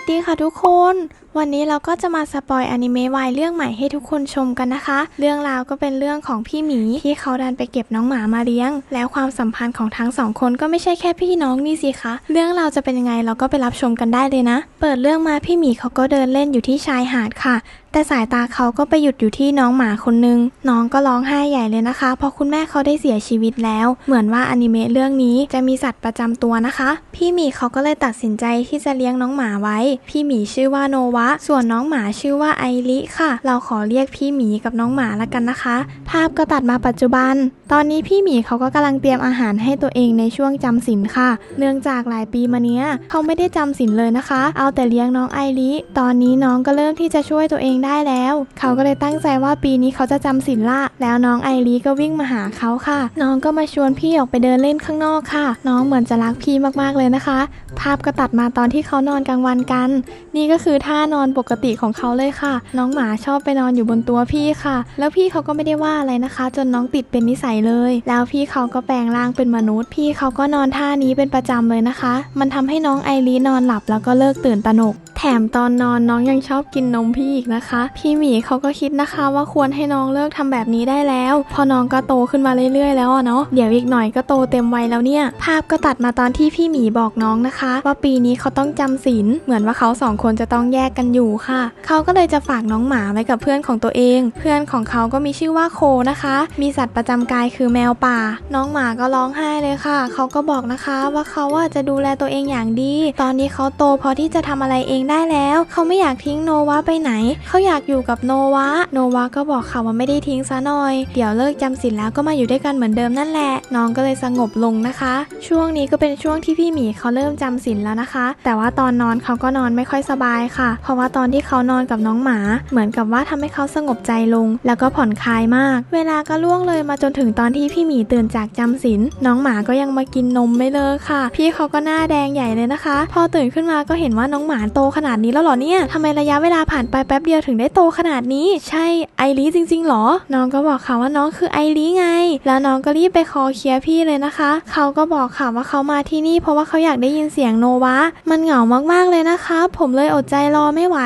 วัสดีค่ะทุกคน วันนี้เราก็จะมาสปอยอนิเมะวายเรื่องใหม่ให้ทุกคนชมกันนะคะ เรื่องราวก็เป็นเรื่องของพี่หมีที่เขาดันไปเก็บน้องหมามาเลี้ยง แล้วความสัมพันธ์ของทั้งสองคนก็ไม่ใช่แค่พี่น้องนี่สิคะ เรื่องราวจะเป็นยังไงเราก็ไปรับชมกันได้เลยนะ เปิดเรื่องมาพี่หมีเขาก็เดินเล่นอยู่ที่ชายหาดค่ะ แต่สายตาเขาก็ไปหยุดอยู่ที่น้องหมาคนนึง น้องก็ร้องไห้ใหญ่เลยนะคะ เพราะคุณแม่เขาได้เสียชีวิตแล้ว เหมือนว่าอนิเมะเรื่องนี้จะมีสัตว์ประจำตัวนะคะ พี่หมีเขาก็เลยตัดสินใจที่จะเลี้ยงน้องหมาไว้ พี่หมีชื่อว่าโนวะส่วนน้องหมาชื่อว่าไอริค่ะ เราขอเรียกพี่หมีกับน้องหมาละกันนะคะ ภาพก็ตัดมาปัจจุบัน ตอนนี้พี่หมีเขาก็กำลังเตรียมอาหารให้ตัวเองในช่วงจำศีลค่ะ เนื่องจากหลายปีมาเนี้ยเขาไม่ได้จำศีลเลยนะคะ เอาแต่เลี้ยงน้องไอริตอนนี้น้องก็เริ่มที่จะช่วยตัวเองได้แล้ว เขาก็เลยตั้งใจว่าปีนี้เขาจะจำศีลละแล้วน้องไอริก็วิ่งมาหาเขาค่ะ น้องก็มาชวนพี่ออกไปเดินเล่นข้างนอกค่ะ น้องเหมือนจะรักพี่มากๆเลยนะคะ ภาพก็ตัดมาตอนที่เขานอนกลางวันกัน นี่ก็คือท่านอนปกติของเขาเลยค่ะ น้องหมาชอบไปนอนอยู่บนตัวพี่ค่ะ แล้วพี่เขาก็ไม่ได้ว่าอะไรนะคะ จนน้องติดเป็นนิสัยเลย แล้วพี่เขาก็แปลงร่างเป็นมนุษย์ พี่เขาก็นอนท่านี้เป็นประจำเลยนะคะ มันทำให้น้องไอรีนอนหลับแล้วก็เลิกตื่นตระหนกแถมตอนนอนน้องยังชอบกินนมพี่อีกนะคะ พี่หมีเขาก็คิดนะคะว่าควรให้น้องเลิกทำแบบนี้ได้แล้ว พอน้องก็โตขึ้นมาเรื่อยๆ แล้วเนาะเดี๋ยวอีกหน่อยก็โตเต็มวัยแล้วเนี่ย ภาพก็ตัดมาตอนที่พี่หมีบอกน้องนะคะ ว่าปีนี้เขาต้องจำศีลเหมือนว่าเขาสองคนจะต้องแยกกันอยู่ค่ะ เขาก็เลยจะฝากน้องหมาไว้กับเพื่อนของตัวเอง เพื่อนของเขาก็มีชื่อว่าโคนะคะ มีสัตว์ประจำกายคือแมวป่า น้องหมาก็ร้องไห้เลยค่ะ เขาก็บอกนะคะว่าเขาว่าจะดูแลตัวเองอย่างดี ตอนนี้เขาโตพอที่จะทำอะไรเองได้แล้ว เขาไม่อยากทิ้งโนวาไปไหน เขาอยากอยู่กับโนวาโนวาก็บอกค่ะว่าไม่ได้ทิ้งซะหน่อย เดี๋ยวเลิกจำศีลแล้วก็มาอยู่ด้วยกันเหมือนเดิมนั่นแหละ น้องก็เลยสงบลงนะคะ ช่วงนี้ก็เป็นช่วงที่พี่หมีเขาเริ่มจำศีลแล้วนะคะ แต่ว่าตอนนอนเขาก็นอนไม่ค่อยสบายค่ะ เพราะว่าตอนที่เขานอนกับน้องหมา เหมือนกับว่าทำให้เขาสงบใจลง แล้วก็ผ่อนคลายมาก เวลาก็ล่วงเลยมาจนถึงตอนที่พี่หมีตื่นจากจำศีลน้องหมาก็ยังมากินนมไม่เลิกค่ะ พี่เขาก็หน้าแดงใหญ่เลยนะคะ พอตื่นขึ้นมาก็เห็นว่าน้องหมาโตขนาดนี้แล้วหรอเนี่ยทำไมระยะเวลาผ่านไปแป๊บเดียวถึงได้โตขนาดนี้ ใช่ไอรีจริง ๆหรอ น้องก็บอกค่ะว่าน้องคือไอรีไง แล้วน้องก็รีบไปคอเคลียร์พี่เลยนะคะ เขาก็บอกค่ะว่าเขามาที่นี่ เพราะว่าเขาอยากได้ยินเสียงโนวะ มันเหงามากๆเลยนะคะ ผมเลยอดใจรอไม่ไหว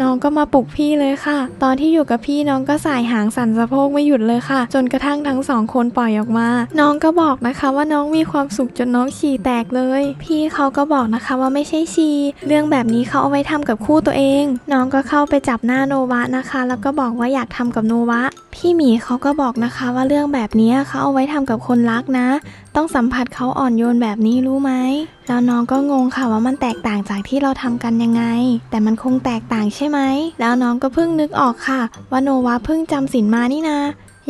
น้องก็มาปลุกพี่เลยค่ะ ตอนที่อยู่กับพี่น้องก็สายหางสั่นสะโพกไม่หยุดเลยค่ะ จนกระทั่งทั้งสองคนปล่อยออกมา น้องก็บอกนะคะว่าน้องมีความสุขจนน้องฉี่แตกเลย พี่เขาก็บอกนะคะว่าไม่ใช่ฉี่เรื่องแบบนี้เขาเอาไว้ทำกับคู่ตัวเอง น้องก็เข้าไปจับหน้าโนวะนะคะ แล้วก็บอกว่าอยากทำกับโนวะ พี่หมีเขาก็บอกนะคะว่าเรื่องแบบนี้เขาเอาไว้ทำกับคนรักนะ ต้องสัมผัสเขาอ่อนโยนแบบนี้รู้ไหมแล้วน้องก็งงค่ะว่ามันแตกต่างจากที่เราทำกันยังไง แต่มันคงแตกต่างใช่ไหม แล้วน้องก็เพิ่งนึกออกค่ะว่าโนวาเพิ่งจำศีลมานี่นา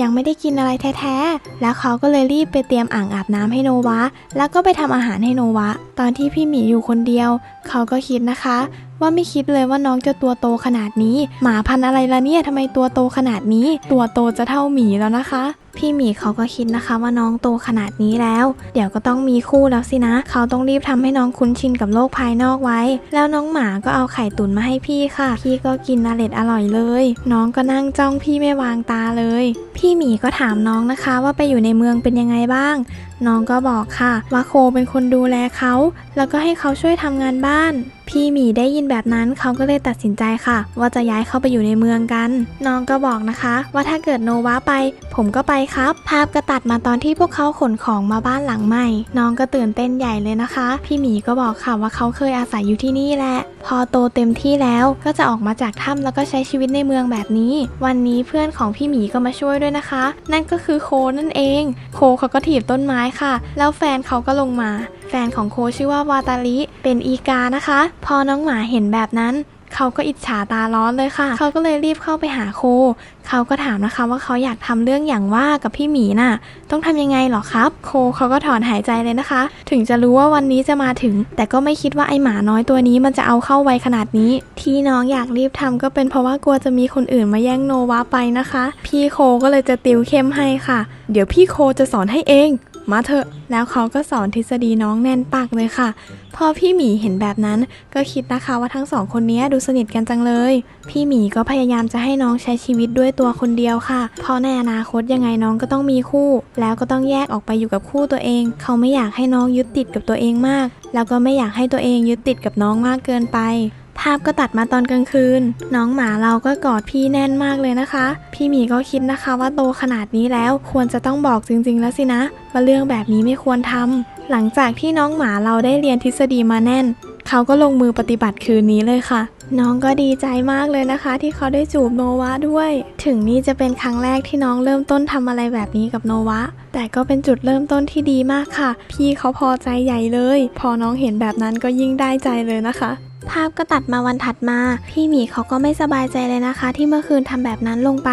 ยังไม่ได้กินอะไรแท้ๆ แล้วเขาก็เลยรีบไปเตรียมอ่างอาบน้ำให้โนวะ แล้วก็ไปทำอาหารให้โนวะ ตอนที่พี่หมีอยู่คนเดียว เขาก็คิดนะคะ ว่าไม่คิดเลยว่าน้องจะตัวโตขนาดนี้ หมาพันอะไรละเนี่ยทำไมตัวโตขนาดนี้ ตัวโตจะเท่าหมีแล้วนะคะพี่หมีเขาก็คิดนะคะว่าน้องโตขนาดนี้แล้ว เดี๋ยวก็ต้องมีคู่แล้วสินะ เขาต้องรีบทำให้น้องคุ้นชินกับโลกภายนอกไว้ แล้วน้องหมาก็เอาไข่ตุ๋นมาให้พี่ค่ะ พี่ก็กินอร่อยอร่อยเลย น้องก็นั่งจ้องพี่ไม่วางตาเลย พี่หมีก็ถามน้องนะคะว่าไปอยู่ในเมืองเป็นยังไงบ้าง น้องก็บอกค่ะ ว่าโคเป็นคนดูแลเขา แล้วก็ให้เขาช่วยทำงานบ้านพี่หมีได้ยินแบบนั้นเขาก็เลยตัดสินใจค่ะ ว่าจะย้ายเข้าไปอยู่ในเมืองกัน น้องก็บอกนะคะ ว่าถ้าเกิดโนวาไป ผมก็ไปครับ ภาพก็ตัดมาตอนที่พวกเขาขนของมาบ้านหลังใหม่ น้องก็ตื่นเต้นใหญ่เลยนะคะ พี่หมีก็บอกค่ะว่าเขาเคยอาศัยอยู่ที่นี่แหละ พอโตเต็มที่แล้วก็จะออกมาจากถ้ำแล้วก็ใช้ชีวิตในเมืองแบบนี้ วันนี้เพื่อนของพี่หมีก็มาช่วยด้วยนะคะ นั่นก็คือโคนั่นเอง โคเขาก็ถีบต้นไม้ค่ะ แล้วแฟนเขาก็ลงมา แฟนของโคชื่อว่าวาตาลิ เป็นอีกานะคะ พอน้องหมาเห็นแบบนั้น เขาก็อิจฉาตาร้อนเลยค่ะ เขาก็เลยรีบเข้าไปหาโคเขาก็ถามนะคะว่าเขาอยากทำเรื่องอย่างว่ากับพี่หมีน่ะ ต้องทำยังไงหรอครับโคเขาก็ถอนหายใจเลยนะคะ ถึงจะรู้ว่าวันนี้จะมาถึง แต่ก็ไม่คิดว่าไอหมาน้อยตัวนี้มันจะเอาเข้าไวขนาดนี้ ที่น้องอยากรีบทำก็เป็นเพราะว่ากลัวจะมีคนอื่นมาแย่งโนวาไปนะคะ พี่โคก็เลยจะติวเข้มให้ค่ะ เดี๋ยวพี่โคจะสอนให้เอง มาเถอะ แล้วเขาก็สอนทฤษฎีน้องแน่นปากเลยค่ะ พอพี่หมีเห็นแบบนั้น ก็คิดนะคะว่าทั้งสองคนนี้ดูสนิทกันจังเลย พี่หมีก็พยายามจะให้น้องใช้ชีวิตด้วยตัวคนเดียวค่ะ เพราะในอนาคตยังไงน้องก็ต้องมีคู่ แล้วก็ต้องแยกออกไปอยู่กับคู่ตัวเอง เขาไม่อยากให้น้องยึดติดกับตัวเองมาก แล้วก็ไม่อยากให้ตัวเองยึดติดกับน้องมากเกินไป ภาพก็ตัดมาตอนกลางคืน น้องหมาเราก็กอดพี่แน่นมากเลยนะคะ พี่หมีก็คิดนะคะว่าโตขนาดนี้แล้วควรจะต้องบอกจริง ๆ แล้วสินะว่าเรื่องแบบนี้ไม่ควรทำหลังจากที่น้องหมาเราได้เรียนทฤษฎีมาแน่น เขาก็ลงมือปฏิบัติคืนนี้เลยค่ะน้องก็ดีใจมากเลยนะคะ ที่เขาได้จูบโนวาด้วย ถึงนี่จะเป็นครั้งแรกที่น้องเริ่มต้นทำอะไรแบบนี้กับโนวาแต่ก็เป็นจุดเริ่มต้นที่ดีมากค่ะ พี่เขาพอใจใหญ่เลย พอน้องเห็นแบบนั้นก็ยิ่งได้ใจเลยนะคะ ภาพก็ตัดมาวันถัดมา พี่หมีเขาก็ไม่สบายใจเลยนะคะ ที่เมื่อคืนทำแบบนั้นลงไป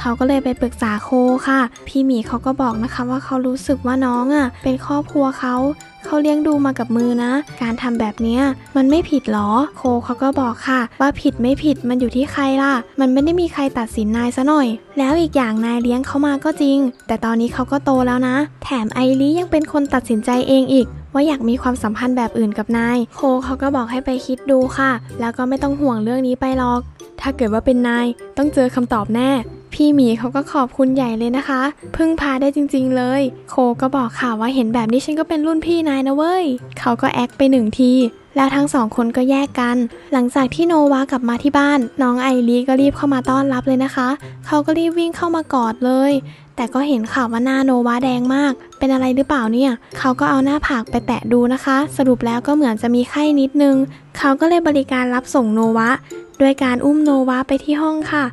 เขาก็เลยไปปรึกษาโคค่ะ พี่หมีเขาก็บอกนะคะว่าเขารู้สึกว่าน้องอะ เป็นครอบครัวเขาเขาเลี้ยงดูมากับมือนะ การทำแบบเนี้ยมันไม่ผิดหรอ โคเขาก็บอกค่ะ ว่าผิดไม่ผิดมันอยู่ที่ใครล่ะ มันไม่ได้มีใครตัดสินนายซะหน่อย แล้วอีกอย่างนายเลี้ยงเขามาก็จริง แต่ตอนนี้เขาก็โตแล้วนะ แถมไอรียังเป็นคนตัดสินใจเองอีก ว่าอยากมีความสัมพันธ์แบบอื่นกับนาย โคเขาก็บอกให้ไปคิดดูค่ะ แล้วก็ไม่ต้องห่วงเรื่องนี้ไปหรอก ถ้าเกิดว่าเป็นนาย ต้องเจอคำตอบแน่ พี่หมีเขาก็ขอบคุณใหญ่เลยนะคะ พึ่งพาได้จริงๆเลย โคก็บอกค่ะว่าเห็นแบบนี้ฉันก็เป็นรุ่นพี่นายนะเว้ย เขาก็แอคไปหนึ่งทีแล้วทั้งสองคนก็แยกกัน หลังจากที่โนวากลับมาที่บ้าน น้องไอรีก็รีบเข้ามาต้อนรับเลยนะคะ เขาก็รีบวิ่งเข้ามากอดเลย แต่ก็เห็นข่าวว่าหน้าโนวาแดงมาก เป็นอะไรหรือเปล่าเนี่ย เขาก็เอาหน้าผากไปแตะดูนะคะ สรุปแล้วก็เหมือนจะมีไข้นิดนึง เขาก็เลยบริการรับส่งโนวะด้วยการอุ้มโนวาไปที่ห้องค่ะ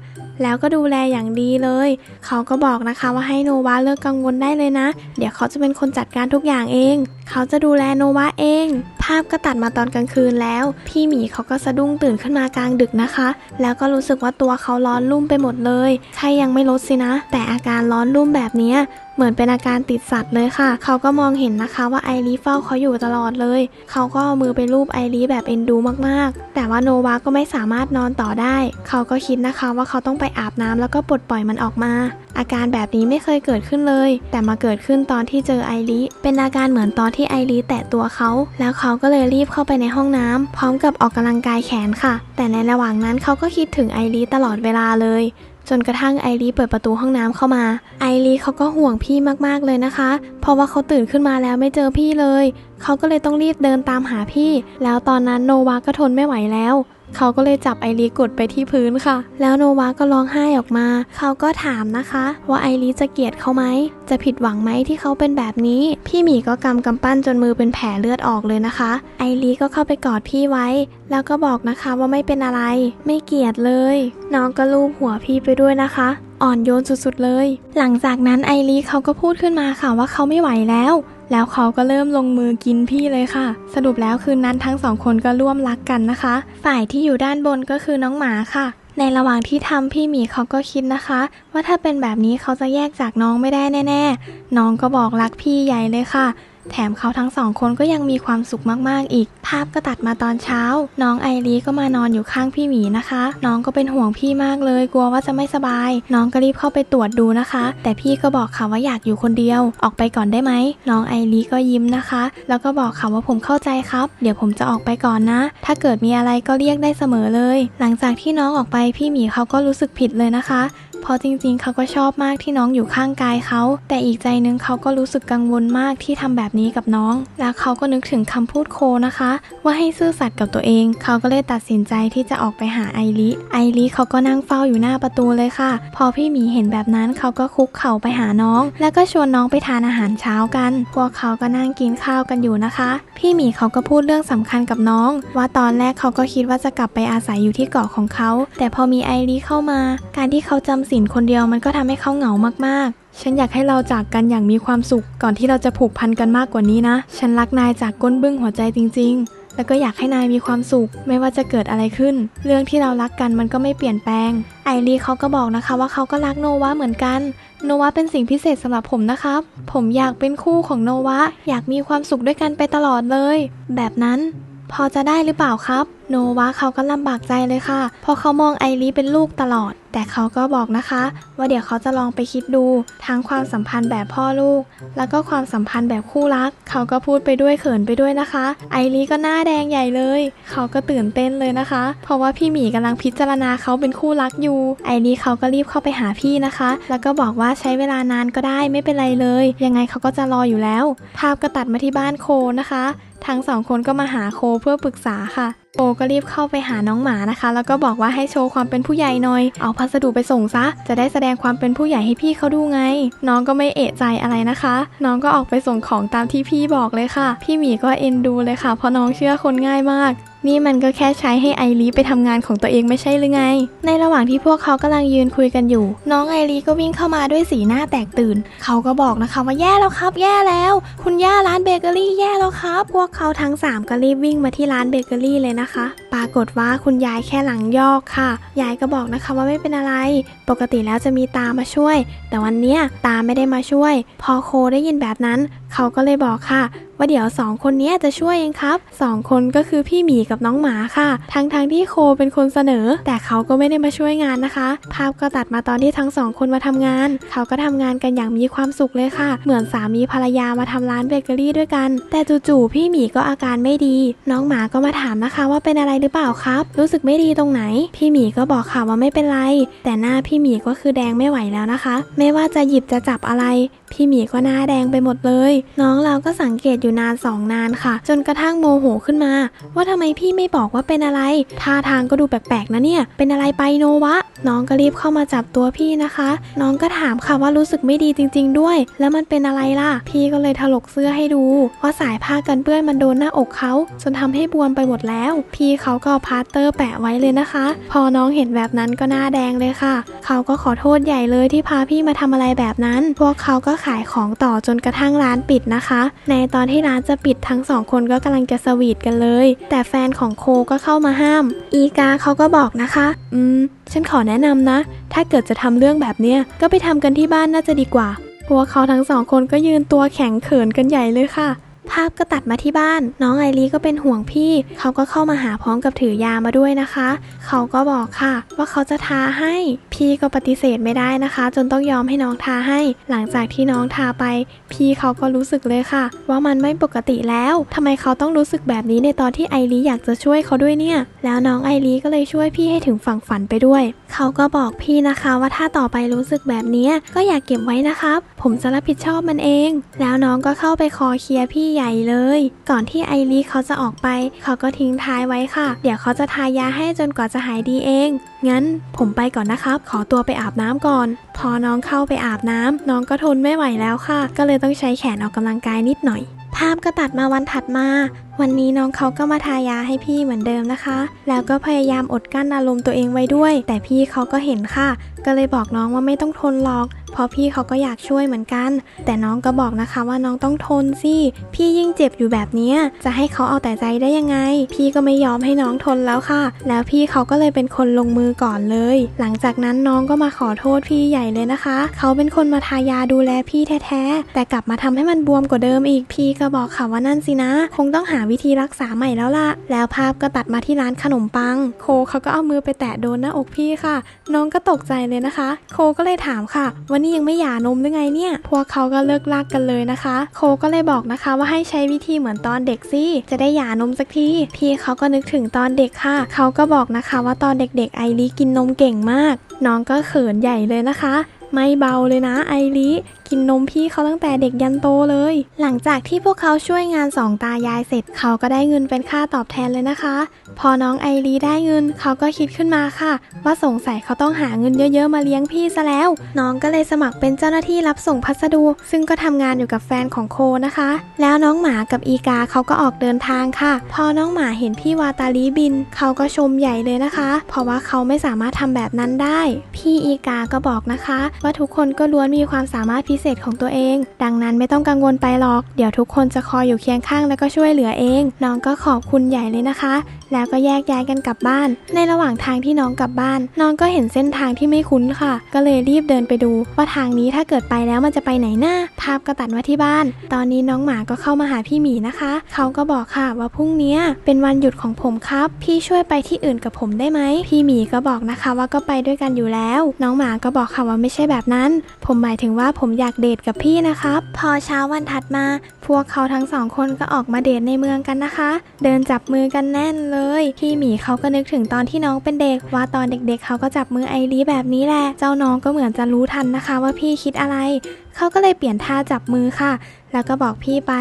แล้วก็ดูแลอย่างดีเลย เขาก็บอกนะคะว่าให้โนวาเลิกกังวลได้เลยนะ เดี๋ยวเขาจะเป็นคนจัดการทุกอย่างเอง เขาจะดูแลโนวาเอง ภาพก็ตัดมาตอนกลางคืนแล้ว พี่หมีเขาก็สะดุ้งตื่นขึ้นมากลางดึกนะคะ แล้วก็รู้สึกว่าตัวเขาร้อนรุ่มไปหมดเลยไข้ยังไม่ลดสินะ แต่อาการร้อนรุ่มแบบนี้เหมือนเป็นอาการติดสัตว์เลยค่ะ เขาก็มองเห็นนะคะว่าไอรีเฝ้าเขาอยู่ตลอดเลย เขาก็เอามือไปลูบไอรีแบบเอ็นดูมากๆ แต่ว่าโนวาก็ไม่สามารถนอนต่อได้ เขาก็คิดนะคะว่าเขาต้องไปอาบน้ำแล้วก็ปลดปล่อยมันออกมา อาการแบบนี้ไม่เคยเกิดขึ้นเลย แต่มาเกิดขึ้นตอนที่เจอไอรีเป็นอาการเหมือนตอนที่ไอรีแตะตัวเขา แล้วเขาก็เลยรีบเข้าไปในห้องน้ำพร้อมกับออกกำลังกายแขนค่ะ แต่ในระหว่างนั้นเขาก็คิดถึงไอรีตลอดเวลาเลยจนกระทั่งไอรีเปิดประตูห้องน้ำเข้ามา ไอรีเขาก็ห่วงพี่มากๆเลยนะคะ เพราะว่าเขาตื่นขึ้นมาแล้วไม่เจอพี่เลย เขาก็เลยต้องรีบเดินตามหาพี่ แล้วตอนนั้นโนวาก็ทนไม่ไหวแล้ว เขาก็เลยจับไอรีกดไปที่พื้นค่ะ แล้วโนวาก็ร้องไห้ออกมา เขาก็ถามนะคะ ว่าไอรีจะเกลียดเขาไหม จะผิดหวังไหมที่เขาเป็นแบบนี้ พี่หมีก็กำกำปั้นจนมือเป็นแผลเลือดออกเลยนะคะ ไอรีก็เข้าไปกอดพี่ไว้ แล้วก็บอกนะคะว่าไม่เป็นอะไร ไม่เกลียดเลย น้องก็ลูบหัวพี่ไปด้วยนะคะอ่อนโยนสุดๆเลย หลังจากนั้นไอรีเขาก็พูดขึ้นมาค่ะว่าเขาไม่ไหวแล้ว แล้วเขาก็เริ่มลงมือกินพี่เลยค่ะ สรุปแล้วคืนนั้นทั้งสองคนก็ร่วมรักกันนะคะ ฝ่ายที่อยู่ด้านบนก็คือน้องหมาค่ะ ในระหว่างที่ทำพี่หมีเขาก็คิดนะคะ ว่าถ้าเป็นแบบนี้เขาจะแยกจากน้องไม่ได้แน่ ๆ น้องก็บอกรักพี่ใหญ่เลยค่ะ แถมเขาทั้งสองคนก็ยังมีความสุขมากๆอีก ภาพก็ตัดมาตอนเช้า น้องไอรีก็มานอนอยู่ข้างพี่หมีนะคะ น้องก็เป็นห่วงพี่มากเลย กลัวว่าจะไม่สบาย น้องก็รีบเข้าไปตรวจดูนะคะ แต่พี่ก็บอกค่ะว่าอยากอยู่คนเดียว ออกไปก่อนได้ไหม น้องไอรีก็ยิ้มนะคะ แล้วก็บอกค่ะว่าผมเข้าใจครับ เดี๋ยวผมจะออกไปก่อนนะ ถ้าเกิดมีอะไรก็เรียกได้เสมอเลย หลังจากที่น้องออกไปพี่หมีเขาก็รู้สึกผิดเลยนะคะ เพราะจริงๆ เขาก็ชอบมากที่น้องอยู่ข้างกายเขา แต่อีกใจนึงเขาก็รู้สึกกังวลมากที่ทำแบบนี้กับน้อง แล้วเขาก็นึกถึงคำพูดโคนะคะ ว่าให้ซื่อสัตย์กับตัวเอง เขาก็เลยตัดสินใจที่จะออกไปหาไอริไอริเขาก็นั่งเฝ้าอยู่หน้าประตูเลยค่ะ พอพี่หมีเห็นแบบนั้นเขาก็คุกเข่าไปหาน้อง แล้วก็ชวนน้องไปทานอาหารเช้ากัน พวกเขาก็นั่งกินข้าวกันอยู่นะคะ พี่หมีเขาก็พูดเรื่องสำคัญกับน้อง ว่าตอนแรกเขาก็คิดว่าจะกลับไปอาศัยอยู่ที่เกาะของเขา แต่พอมีไอริเข้ามา การที่เขาจำศีลคนเดียวมันก็ทำให้เขาเหงามากๆ ฉันอยากให้เราจากกันอย่างมีความสุข ก่อนที่เราจะผูกพันกันมากกว่านี้นะ ฉันรักนายจากก้นบึ้งหัวใจจริง ๆแล้วก็อยากให้นายมีความสุข ไม่ว่าจะเกิดอะไรขึ้น เรื่องที่เรารักกันมันก็ไม่เปลี่ยนแปลง ไอรีเขาก็บอกนะคะว่าเขาก็รักโนวาเหมือนกัน โนวาเป็นสิ่งพิเศษสำหรับผมนะครับ ผมอยากเป็นคู่ของโนวาอยากมีความสุขด้วยกันไปตลอดเลย แบบนั้น พอจะได้หรือเปล่าครับ โนวาเขาก็ลำบากใจเลยค่ะ เพราะเขามองไอรีเป็นลูกตลอด แต่เขาก็บอกนะคะ ว่าเดี๋ยวเขาจะลองไปคิดดู ทั้งความสัมพันธ์แบบพ่อลูก แล้วก็ความสัมพันธ์แบบคู่รัก เขาก็พูดไปด้วยเขินไปด้วยนะคะ ไอรีก็หน้าแดงใหญ่เลย เขาก็ตื่นเต้นเลยนะคะ เพราะว่าพี่หมีกำลังพิจารณาเขาเป็นคู่รักอยู่ ไอรีเขาก็รีบเข้าไปหาพี่นะคะ แล้วก็บอกว่าใช้เวลานานก็ได้ไม่เป็นไรเลย ยังไงเขาก็จะรออยู่แล้ว ภาพก็ตัดมาที่บ้านโคนะคะ ทั้งสองคนก็มาหาโคเพื่อปรึกษาค่ะ โอก็รีบเข้าไปหาน้องหมานะคะ แล้วก็บอกว่าให้โชว์ความเป็นผู้ใหญ่หน่อย เอาพัสดุไปส่งซะ จะได้แสดงความเป็นผู้ใหญ่ให้พี่เขาดูไง น้องก็ไม่เอะใจอะไรนะคะ น้องก็ออกไปส่งของตามที่พี่บอกเลยค่ะ พี่หมีก็เอ็นดูเลยค่ะ เพราะน้องเชื่อคนง่ายมากนี่มันก็แค่ใช้ให้ไอรีไปทำงานของตัวเองไม่ใช่หรือไง ในระหว่างที่พวกเขากำลังยืนคุยกันอยู่ น้องไอรีก็วิ่งเข้ามาด้วยสีหน้าแตกตื่น เขาก็บอกนะคะว่าแย่แล้วครับ แย่แล้ว คุณย่าร้านเบเกอรี่แย่แล้วครับ พวกเขาทั้ง 3 ก็รีบวิ่งมาที่ร้านเบเกอรี่เลยนะคะปรากฏว่าคุณยายแค่หลังยอกค่ะ ยายก็บอกนะคะว่าไม่เป็นอะไร ปกติแล้วจะมีตามาช่วย แต่วันนี้ตาไม่ได้มาช่วย พอโคได้ยินแบบนั้นเขาก็เลยบอกค่ะ ว่าเดี๋ยวสองคนนี้จะช่วยเองครับสองคนก็คือพี่หมีกับน้องหมาค่ะทั้งทงๆที่โคเป็นคนเสนอ แต่เขาก็ไม่ได้มาช่วยงานนะคะ ภาพก็ตัดมาตอนที่ทั้งสองคนมาทำงาน เขาก็ทำงานกันอย่างมีความสุขเลยค่ะ เหมือนสามีภรรยามาทำร้านเบเกอรี่ด้วยกัน แต่จู่ๆพี่หมีก็อาการไม่ดี น้องหมาก็มาถามนะคะว่าเป็นอะไรหรือเปล่าครับ รู้สึกไม่ดีตรงไหน พี่หมีก็บอกค่ะว่าไม่เป็นไร แต่หน้าพี่หมีก็คือแดงไม่ไหวแล้วนะคะ ไม่ว่าจะหยิบจะจับอะไรพี่หมีก็หน้าแดงไปหมดเลย น้องเราก็สังเกตอยู่นานสองนานค่ะ จนกระทั่งโมโหขึ้นมา ว่าทำไมพี่ไม่บอกว่าเป็นอะไรท่าทางก็ดูแปลกๆนะเนี่ย เป็นอะไรไปโนวะ น้องก็รีบเข้ามาจับตัวพี่นะคะ น้องก็ถามค่ะว่ารู้สึกไม่ดีจริง ๆ ด้วย แล้วมันเป็นอะไรล่ะ พี่ก็เลยถลกเสื้อให้ดูว่าสายผ้ากันเปื้อนมันโดนหน้าอกเขาจนทำให้บวมไปหมดแล้ว พี่เขาก็พาสเตอร์แปะไว้เลยนะคะ พอน้องเห็นแบบนั้นก็หน้าแดงเลยค่ะ เขาก็ขอโทษใหญ่เลยที่พาพี่มาทำอะไรแบบนั้น พวกเขาก็ขายของต่อจนกระทั่งร้านปิดนะคะ ในตอนที่ร้านจะปิดทั้งสองคนก็กำลังจะสวีทกันเลย แต่แฟนของโคก็เข้ามาห้าม อีกาเขาก็บอกนะคะ อืม ฉันขอแนะนำนะ ถ้าเกิดจะทำเรื่องแบบเนี้ยก็ไปทำกันที่บ้านน่าจะดีกว่าพวกเขาทั้งสองคนก็ยืนตัวแข็งเขินกันใหญ่เลยค่ะ ภาพก็ตัดมาที่บ้าน น้องไอรีก็เป็นห่วงพี่ เขาก็เข้ามาหาพร้อมกับถือยามาด้วยนะคะ เขาก็บอกค่ะ ว่าเขาจะทาให้ พี่ก็ปฏิเสธไม่ได้นะคะ จนต้องยอมให้น้องทาให้ หลังจากที่น้องทาไปพี่เขาก็รู้สึกเลยค่ะ ว่ามันไม่ปกติแล้วทำไมเขาต้องรู้สึกแบบนี้ในตอนที่ไอรีอยากจะช่วยเขาด้วยเนี่ย แล้วน้องไอรีก็เลยช่วยพี่ให้ถึงฝั่งฝันไปด้วย เขาก็บอกพี่นะคะว่าถ้าต่อไปรู้สึกแบบนี้ก็อยากเก็บไว้นะครับ ผมจะรับผิดชอบมันเอง แล้วน้องก็เข้าไปคอเคลียร์พี่ใหญ่เลย ก่อนที่ไอรีเขาจะออกไป เขาก็ทิ้งท้ายไว้ค่ะ เดี๋ยวเขาจะทายาให้จนกว่าจะหายดีเองงั้นผมไปก่อนนะครับ ขอตัวไปอาบน้ำก่อน พอน้องเข้าไปอาบน้ำน้องก็ทนไม่ไหวแล้วค่ะ ก็เลยต้องใช้แขนออกกำลังกายนิดหน่อย ภาพก็ตัดมาวันถัดมา วันนี้น้องเขาก็มาทายาให้พี่เหมือนเดิมนะคะ แล้วก็พยายามอดกั้นอารมณ์ตัวเองไว้ด้วย แต่พี่เขาก็เห็นค่ะ ก็เลยบอกน้องว่าไม่ต้องทนหรอก เพราะพี่เขาก็อยากช่วยเหมือนกัน แต่น้องก็บอกนะคะว่าน้องต้องทนสิ พี่ยิ่งเจ็บอยู่แบบนี้ จะให้เขาเอาแต่ใจได้ยังไง พี่ก็ไม่ยอมให้น้องทนแล้วค่ะ แล้วพี่เขาก็เลยเป็นคนลงมือก่อนเลย หลังจากนั้นน้องก็มาขอโทษพี่ใหญ่เลยนะคะ เขาเป็นคนมาทายาดูแลพี่แท้ๆ แต่กลับมาทำให้มันบวมกว่าเดิมอีก พี่ก็บอกค่ะว่านั่นสินะ คงต้องหาวิธีรักษาใหม่แล้วล่ะ แล้วภาพก็ตัดมาที่ร้านขนมปัง โคเขาก็เอามือไปแตะโดนหน้าอกพี่ค่ะ น้องก็ตกใจเลยนะคะ โคก็เลยถามค่ะว่านี่ยังไม่หย่านมหรือไงเนี่ย พวกเขาก็เลิกลากกันเลยนะคะ โคก็เลยบอกนะคะว่าให้ใช้วิธีเหมือนตอนเด็กสิจะได้หย่านมสักที พี่เขาก็นึกถึงตอนเด็กค่ะ เขาก็บอกนะคะว่าตอนเด็กๆไอรีกินนมเก่งมาก น้องก็เขินใหญ่เลยนะคะ ไม่เบาเลยนะไอริ กินนมพี่เขาตั้งแต่เด็กยันโตเลย หลังจากที่พวกเขาช่วยงานสองตายายเสร็จเขาก็ได้เงินเป็นค่าตอบแทนเลยนะคะ พอน้องไอรีได้เงินเขาก็คิดขึ้นมาค่ะ ว่าสงสัยเขาต้องหาเงินเยอะๆมาเลี้ยงพี่ซะแล้ว น้องก็เลยสมัครเป็นเจ้าหน้าที่รับส่งพัสดุ ซึ่งก็ทำงานอยู่กับแฟนของโคนะคะ แล้วน้องหมากับอีกาเขาก็ออกเดินทางค่ะ พอน้องหมาเห็นพี่วาตาลีบิน เขาก็ชมใหญ่เลยนะคะ เพราะว่าเขาไม่สามารถทำแบบนั้นได้ พี่อีกาก็บอกนะคะ ว่าทุกคนก็ล้วนมีความสามารถพิเศษของตัวเอง ดังนั้นไม่ต้องกังวลไปหรอก เดี๋ยวทุกคนจะคอยอยู่เคียงข้างแล้วก็ช่วยเหลือเอง น้องก็ขอบคุณใหญ่เลยนะคะ แล้วก็แยกย้ายกันกลับบ้าน ในระหว่างทางที่น้องกลับบ้าน น้องก็เห็นเส้นทางที่ไม่คุ้นค่ะ ก็เลยรีบเดินไปดูว่าทางนี้ถ้าเกิดไปแล้วมันจะไปไหนหน้าภาพก็ตัดมาที่บ้าน ตอนนี้น้องหมาก็เข้ามาหาพี่หมีนะคะ เขาก็บอกค่ะว่าพรุ่งนี้เป็นวันหยุดของผมครับ พี่ช่วยไปที่อื่นกับผมได้ไหม พี่หมีก็บอกนะคะว่าก็ไปด้วยกันอยู่แล้ว น้องหมาก็บอกค่ะว่าไม่ใช่แบบนั้น ผมหมายถึงว่าผมอยากเดทกับพี่นะครับ พอเช้าวันถัดมา พวกเขาทั้งสองคนก็ออกมาเดทในเมืองกันนะคะ เดินจับมือกันแน่นเลยพี่หมีเขาก็นึกถึงตอนที่น้องเป็นเด็ก ว่าตอนเด็กๆ เขาก็จับมือไอรีแบบนี้แหละ เจ้าน้องก็เหมือนจะรู้ทันนะคะ ว่าพี่คิดอะไร เขาก็เลยเปลี่ยนท่าจับมือค่ะ แล้วก็บอกพี่ไป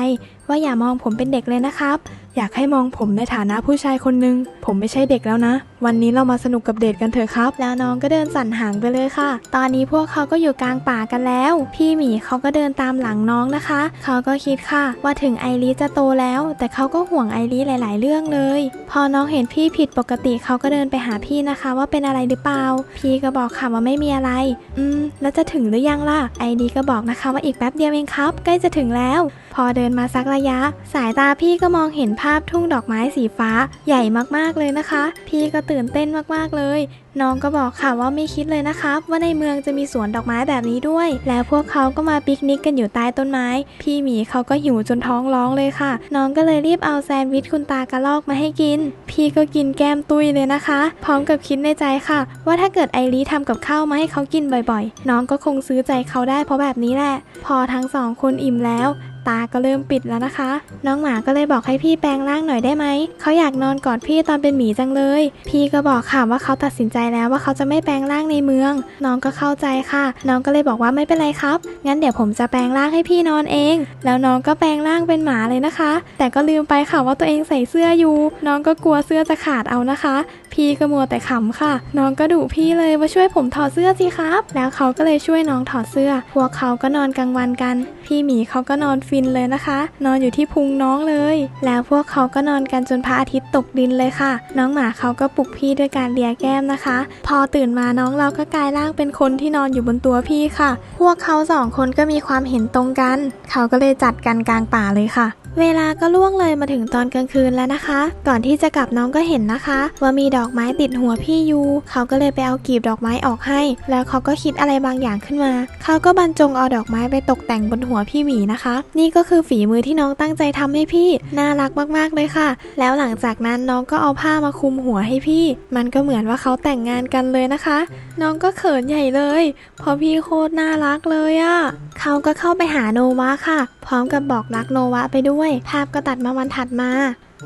ว่าอย่ามองผมเป็นเด็กเลยนะครับ อยากให้มองผมในฐานะผู้ชายคนหนึ่งผมไม่ใช่เด็กแล้วนะ วันนี้เรามาสนุกกับเดทกันเถอะครับ แล้วน้องก็เดินสั่นหางไปเลยค่ะ ตอนนี้พวกเขาก็อยู่กลางป่ากันแล้ว พี่หมีเขาก็เดินตามหลังน้องนะคะ เขาก็คิดค่ะ ว่าถึงไอริจะโตแล้ว แต่เขาก็ห่วงไอริหลาย ๆ เรื่องเลย พอน้องเห็นพี่ผิดปกติเขาก็เดินไปหาพี่นะคะ ว่าเป็นอะไรหรือเปล่า พี่ก็บอกค่ะว่าไม่มีอะไร อืม แล้วจะถึงหรือยังล่ะ ไอดีก็บอกนะคะว่าอีกแป๊บเดียวเองครับ ใกล้จะถึงแล้ว พอเดินมาสักระยะ สายตาพี่ก็มองเห็นภาพทุ่งดอกไม้สีฟ้าใหญ่มากๆเลยนะคะ พี่ก็ตื่นเต้นมากๆเลย น้องก็บอกค่ะว่าไม่คิดเลยนะครับ ว่าในเมืองจะมีสวนดอกไม้แบบนี้ด้วย แล้วพวกเขาก็มาปิกนิกกันอยู่ใต้ต้นไม้ พี่หมีเขาก็หิวจนท้องร้องเลยค่ะ น้องก็เลยรีบเอาแซนด์วิชคุณตากระลอกมาให้กิน พี่ก็กินแก้มตุ้ยเลยนะคะ พร้อมกับคิดในใจค่ะ ว่าถ้าเกิดไอรีทำกับข้าวมาให้เขากินบ่อยๆ น้องก็คงซื้อใจเขาได้เพราะแบบนี้แหละ พอทั้งสองคนอิ่มแล้ว ตาก็เริ่มปิดแล้วนะคะ น้องหมาก็เลยบอกให้พี่แปลงร่างหน่อยได้ไหม เขาอยากนอนกอดพี่ตอนเป็นหมีจังเลย พี่ก็บอกค่ะว่าเขาตัดสินใจแล้วว่าเขาจะไม่แปลงร่างในเมือง น้องก็เข้าใจค่ะ น้องก็เลยบอกว่าไม่เป็นไรครับ งั้นเดี๋ยวผมจะแปลงร่างให้พี่นอนเอง แล้วน้องก็แปลงร่างเป็นหมาเลยนะคะ แต่ก็ลืมไปค่ะว่าตัวเองใส่เสื้ออยู่ น้องก็กลัวเสื้อจะขาดเอานะคะ พี่ก็มัวแต่ขำค่ะ น้องก็ดุพี่เลยว่าช่วยผมถอดเสื้อสิครับ แล้วเขาก็เลยช่วยน้องถอดเสื้อ พวกเขาก็นอนกลางวันกัน พี่หมีเขาก็นอนฟินเลยนะคะ นอนอยู่ที่พุงน้องเลย แล้วพวกเขาก็นอนกันจนพระอาทิตย์ตกดินเลยค่ะ น้องหมาเขาก็ปลุกพี่ด้วยการเลียแก้มนะคะ พอตื่นมาน้องเราก็กลายร่างเป็นคนที่นอนอยู่บนตัวพี่ค่ะ พวกเขาสองคนก็มีความเห็นตรงกัน เขาก็เลยจัดกันกลางป่าเลยค่ะ เวลาก็ล่วงเลยมาถึงตอนกลางคืนแล้วนะคะ ก่อนที่จะกลับน้องก็เห็นนะคะ ว่ามีดอกไม้ติดหัวพี่ยู เขาก็เลยไปเอากีบดอกไม้ออกให้ แล้วเขาก็คิดอะไรบางอย่างขึ้นมา เขาก็บรรจงเอาดอกไม้ไปตกแต่งบนหัวพี่หมีนะคะ นี่ก็คือฝีมือที่น้องตั้งใจทำให้พี่ น่ารักมากๆเลยค่ะ แล้วหลังจากนั้นน้องก็เอาผ้ามาคลุมหัวให้พี่ มันก็เหมือนว่าเขาแต่งงานกันเลยนะคะ น้องก็เขินใหญ่เลยเพราะพี่โคตรน่ารักเลยอะ่ะ เขาก็เข้าไปหาโนวาค่ะ พร้อมกับบอกรักโนวาไปด้วยภาพก็ตัดมาวันถัดมา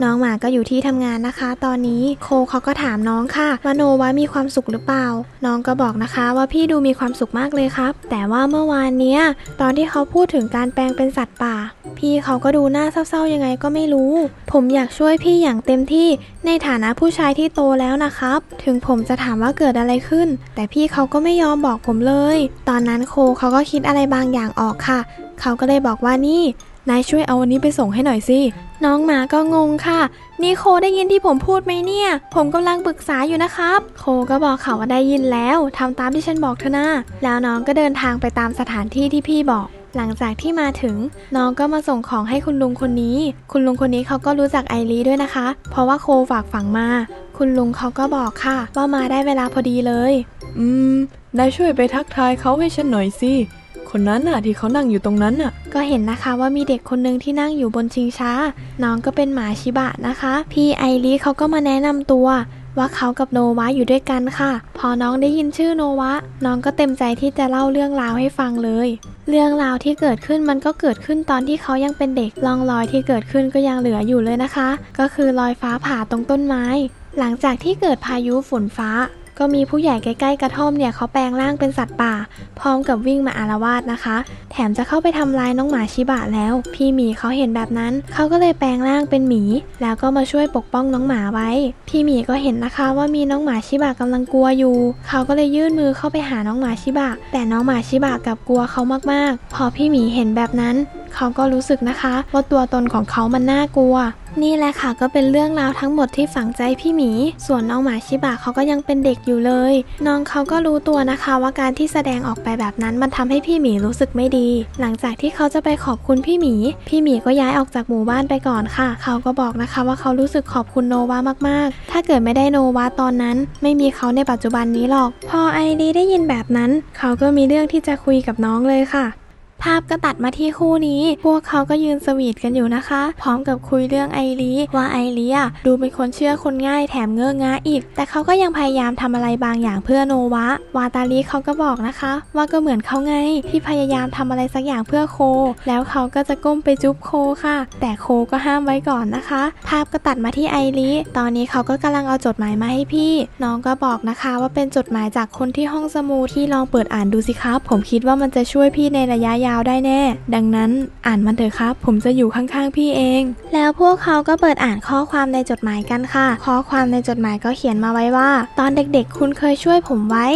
น้องหมาก็อยู่ที่ทำงานนะคะ ตอนนี้โคเขาก็ถามน้องค่ะว่าโนวามีความสุขหรือเปล่า น้องก็บอกนะคะว่าพี่ดูมีความสุขมากเลยครับ แต่ว่าเมื่อวานเนี้ยตอนที่เขาพูดถึงการแปลงเป็นสัตว์ป่า พี่เขาก็ดูหน้าเศร้าๆยังไงก็ไม่รู้ ผมอยากช่วยพี่อย่างเต็มที่ในฐานะผู้ชายที่โตแล้วนะครับ ถึงผมจะถามว่าเกิดอะไรขึ้น แต่พี่เขาก็ไม่ยอมบอกผมเลย ตอนนั้นโคเขาก็คิดอะไรบางอย่างออกค่ะ เขาก็เลยบอกว่านี่ นายช่วยเอาวันนี้ไปส่งให้หน่อยสิ น้องหมาก็งงค่ะ นี่โคได้ยินที่ผมพูดไหมเนี่ย ผมกำลังปรึกษาอยู่นะครับ โคก็บอกเขาว่าได้ยินแล้วทำตามที่ฉันบอกเธอนะแล้วน้องก็เดินทางไปตามสถานที่ที่พี่บอกหลังจากที่มาถึง น้องก็มาส่งของให้คุณลุงคนนี้ คุณลุงคนนี้เขาก็รู้จักไอรีด้วยนะคะ เพราะว่าโคฝากฝังมา คุณลุงเขาก็บอกค่ะ ว่ามาได้เวลาพอดีเลย อืมนายช่วยไปทักทายเขาให้ฉันหน่อยสิ คนนั้นน่ะที่เขานั่งอยู่ตรงนั้นน่ะ ก็เห็นนะคะว่ามีเด็กคนหนึ่งที่นั่งอยู่บนชิงช้า น้องก็เป็นหมาชิบะนะคะ พี่ไอรีเขาก็มาแนะนำตัว ว่าเขากับโนวะอยู่ด้วยกันค่ะ พอน้องได้ยินชื่อโนวะ น้องก็เต็มใจที่จะเล่าเรื่องราวให้ฟังเลย เรื่องราวที่เกิดขึ้นมันก็เกิดขึ้นตอนที่เขายังเป็นเด็กร่องรอยที่เกิดขึ้นก็ยังเหลืออยู่เลยนะคะ ก็คือรอยฟ้าผ่าตรงต้นไม้หลังจากที่เกิดพายุฝนฟ้า ก็มีผู้ใหญ่ใกล้ๆกระท่อมเนี่ยเขาแปลงร่างเป็นสัตว์ป่า พร้อมกับวิ่งมาอารวาสนะคะ แถมจะเข้าไปทำลายน้องหมาชิบะแล้ว พี่หมีเขาเห็นแบบนั้น เขาก็เลยแปลงร่างเป็นหมี แล้วก็มาช่วยปกป้องน้องหมาไว้ พี่หมีก็เห็นนะคะว่ามีน้องหมาชิบะกำลังกลัวอยู่ เขาก็เลยยื่นมือเข้าไปหาน้องหมาชิบะ แต่น้องหมาชิบะกับกลัวเขามากๆ พอพี่หมีเห็นแบบนั้น เขาก็รู้สึกนะคะว่าตัวตนของเขามันน่ากลัว นี่แหละค่ะก็เป็นเรื่องราวทั้งหมดที่ฝังใจพี่หมี ส่วนน้องหมาชิบะเขาก็ยังเป็นเด็กอยู่เลย น้องเขาก็รู้ตัวนะคะว่าการที่แสดงออกไปแบบนั้นมันทำให้พี่หมีรู้สึกไม่ดี หลังจากที่เขาจะไปขอบคุณพี่หมี พี่หมีก็ย้ายออกจากหมู่บ้านไปก่อนค่ะ เขาก็บอกนะคะว่าเขารู้สึกขอบคุณโนวามากๆ ถ้าเกิดไม่ได้โนวาตอนนั้น ไม่มีเขาในปัจจุบันนี้หรอก พอไอดีได้ยินแบบนั้น เขาก็มีเรื่องที่จะคุยกับน้องเลยค่ะ ภาพก็ตัดมาที่คู่นี้ พวกเขาก็ยืนสวีทกันอยู่นะคะ พร้อมกับคุยเรื่องไอรีว่าไอรีอะดูเป็นคนเชื่อคนง่ายแถมเงื้อง้าอีก แต่เขาก็ยังพยายามทำอะไรบางอย่างเพื่อโนวะ วาตาลีเขาก็บอกนะคะ ว่าก็เหมือนเขาไงที่พยายามทำอะไรสักอย่างเพื่อโค แล้วเขาก็จะก้มไปจุ๊บโคค่ะ แต่โคก็ห้ามไว้ก่อนนะคะ ภาพก็ตัดมาที่ไอรีตอนนี้เขาก็กำลังเอาจดหมายมาให้พี่ น้องก็บอกนะคะว่าเป็นจดหมายจากคนที่ห้องสมุดที่ลองเปิดอ่านดูสิครับผมคิดว่ามันจะช่วยพี่ในระยะยาวาวได้แน่ ดังนั้นอ่านมันเถอะครับ ผมจะอยู่ข้างๆพี่เอง แล้วพวกเขาก็เปิดอ่านข้อความในจดหมายกันค่ะ ข้อความในจดหมายก็เขียนมาไว้ว่า ตอนเด็กๆ คุณเคยช่วยผมไว้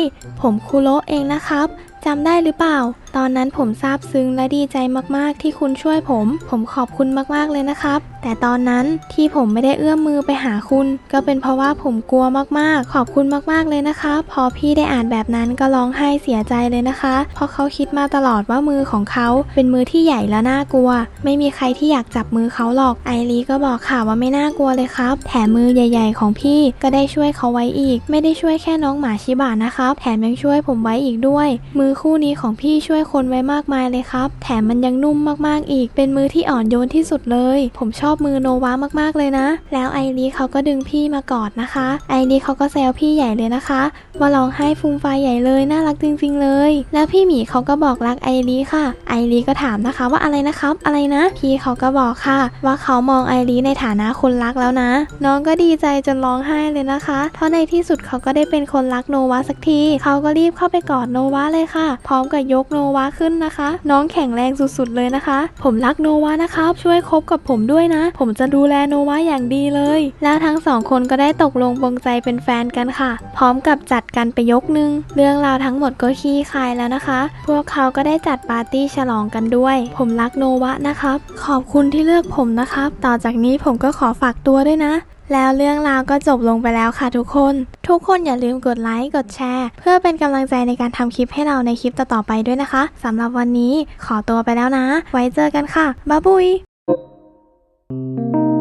ผมคุโระเองนะครับจำได้หรือเปล่า ตอนนั้นผมซาบซึ้งและดีใจมากๆ ที่คุณช่วยผม ผมขอบคุณมากๆเลยนะครับ แต่ตอนนั้นที่ผมไม่ได้เอื้อมมือไปหาคุณ ก็เป็นเพราะว่าผมกลัวมากๆ ขอบคุณมากๆเลยนะคะพอพี่ได้อ่านแบบนั้นก็ร้องไห้เสียใจเลยนะคะ เพราะเขาคิดมาตลอดว่ามือของเขาเป็นมือที่ใหญ่และน่ากลัว ไม่มีใครที่อยากจับมือเขาหรอกไอรีก็บอกค่ะว่าไม่น่ากลัวเลยครับ แถมมือใหญ่ ๆ ของพี่ก็ได้ช่วยเขาไว้อีก ไม่ได้ช่วยแค่น้องหมาชิบะนะครับแถมยังช่วยผมไว้อีกด้วย มือคู่นี้ของพี่ช่วยคนไว้มากมายเลยครับ แถมมันยังนุ่มมากๆอีก เป็นมือที่อ่อนโยนที่สุดเลย ผมชอบมือโนวามากๆเลยนะ แล้วไอรีเขาก็ดึงพี่มากอดนะคะ ไอรีเขาก็แซวพี่ใหญ่เลยนะคะ ว่าร้องไห้ฟูมไฟใหญ่เลยน่ารักจริง ๆ เลย แล้วพี่หมีเขาก็บอกรักไอรีค่ะ ไอรีก็ถามนะคะว่าอะไรนะครับ อะไรนะ พี่เขาก็บอกค่ะ ว่าเขามองไอรีในฐานะคนรักแล้วนะ น้องก็ดีใจจนร้องไห้เลยนะคะ เพราะในที่สุดเขาก็ได้เป็นคนรักโนวาสักที เขาก็รีบเข้าไปกอดโนวาเลยค่ะ พร้อมกับยกโนวาขึ้นนะคะ น้องแข็งแรงสุดๆเลยนะคะ ผมรักโนวานะครับ ช่วยคบกับผมด้วยนะ ผมจะดูแลโนวาอย่างดีเลย แล้วทั้งสองคนก็ได้ตกลงปรงใจเป็นแฟนกันค่ะ พร้อมกับจัดกันไปยกนึง เรื่องราวทั้งหมดก็ขี้คายแล้วนะคะ พวกเขาก็ได้จัดปาร์ตี้ฉลองกันด้วย ผมรักโนวะนะครับ ขอบคุณที่เลือกผมนะครับ ต่อจากนี้ผมก็ขอฝากตัวด้วยนะ แล้วเรื่องราวก็จบลงไปแล้วค่ะทุกคน ทุกคนอย่าลืมกดไลค์ กดแชร์ เพื่อเป็นกำลังใจในการทำคลิปให้เราในคลิปต่อๆไปด้วยนะคะสำหรับวันนี้ขอตัวไปแล้วนะ ไว้เจอกันค่ะบ๊ายบาย